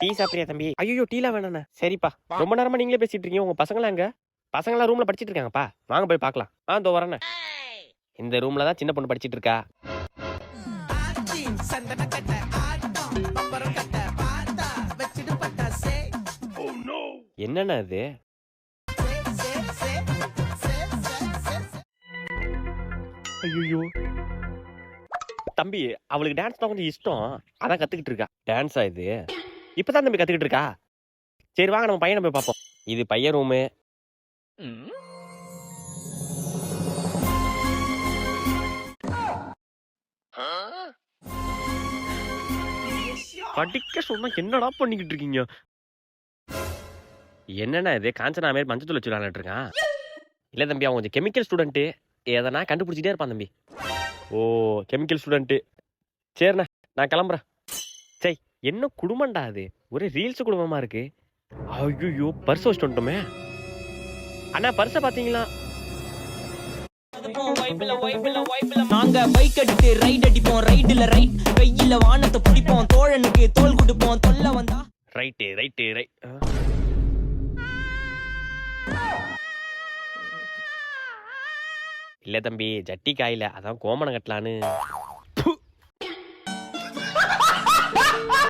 Tea சாப்பிடுறியா தம்பி? ஐயோ டீலாம் வேணாண்ணே. சரிப்பா. ரொம்ப நேரமா நீங்களே பேசிட்டு இருக்கீங்க. உங்க பசங்களாம் எங்க? பசங்களாம் ரூம்ல படிச்சிட்டு இருக்காங்கப்பா. வாங்க போய் பார்க்கலாம். ஆ இதோ வரேண்ணே. இந்த ரூம்ல தான் சின்ன பொண்ணு படிச்சிட்டு இருக்கா? என்னண்ணா இது ஐயோ தம்பி அவளுக்கு டான்ஸ் தான் கொஞ்சம் இஷ்டம். அதான் கத்துக்கிட்டு இருக்கா. டான்ஸா இது? இப்பதான் தம்பி கத்துக்கிட்டு இருக்கா? சரி வாங்க நம்ம பையனை போய் பார்ப்போம். இது பையன் ரூமு படிக்க சொன்னா என்னடா பண்ணிக்கிட்டு இருக்கீங்க? என்னண்ணா இது? காஞ்சனா மாதிரி மஞ்சள் வச்சு விளையாண்டுட்டு இருக்கான். இல்லை தம்பி அவன் கொஞ்சம் கெமிக்கல் ஸ்டூடெண்ட்டு எதனா கண்டுபிடிச்சிட்டே இருப்பான் தம்பி. ஓ கெமிக்கல் ஸ்டூடெண்ட்டு சரிண்ணா நான் கிளம்புறேன். என்ன குடும்பம்டா அது? ஒரே ரீல்ஸ் குடும்பமா இருக்கு. ஐயோ பர்ஸ் வச்சுட்டு வந்துட்டோமே அண்ணா பர்ஸை பாத்தீங்களா? நாங்க பைக் எடுத்து ரைட் அடிப்போம் ரைடுல ரைட் வெயில வானத்தை பிடிப்போம் தோழனுக்கு தோல் கொடுப்போம் தொல்ல வந்தா. ரைட்டு ரைட்டு ரைட் இல்ல தம்பி ஜட்டி காயில அதான் கோமணம் கட்டலான்னு.